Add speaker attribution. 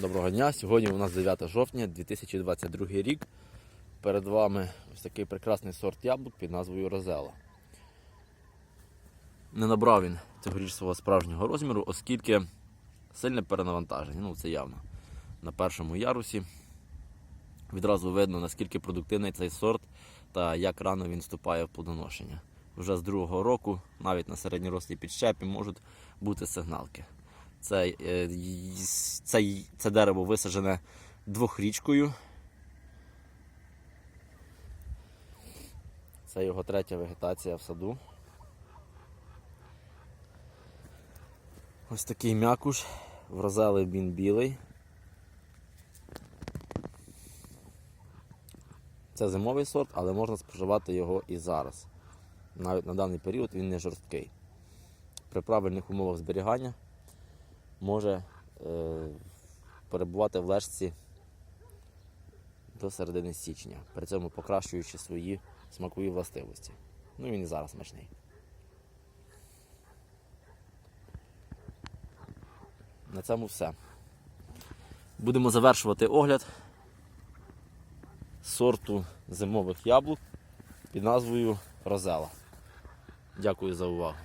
Speaker 1: Доброго дня. Сьогодні у нас 9 жовтня 2022 рік. Перед вами ось такий прекрасний сорт яблук під назвою Розела. Не набрав він цьогоріч свого справжнього розміру, оскільки сильне перенавантаження. Ну, це явно. На першому ярусі відразу видно, наскільки продуктивний цей сорт та як рано він вступає в плодоношення. Вже з другого року, навіть на середньорослій підщепі, можуть бути сигналки. Це, е, це, це дерево висаджене двохрічкою. Це його третя вегетація в саду. Ось такий м'якуш. Врозели він білий. Це зимовий сорт, але можна споживати його і зараз. Навіть на даний період він не жорсткий. При правильних умовах зберігання може е, перебувати в лежці до середини січня, при цьому покращуючи свої смакові властивості. Ну він і зараз смачний. На цьому все. Будемо завершувати огляд сорту зимових яблук під назвою Розела. Дякую за увагу.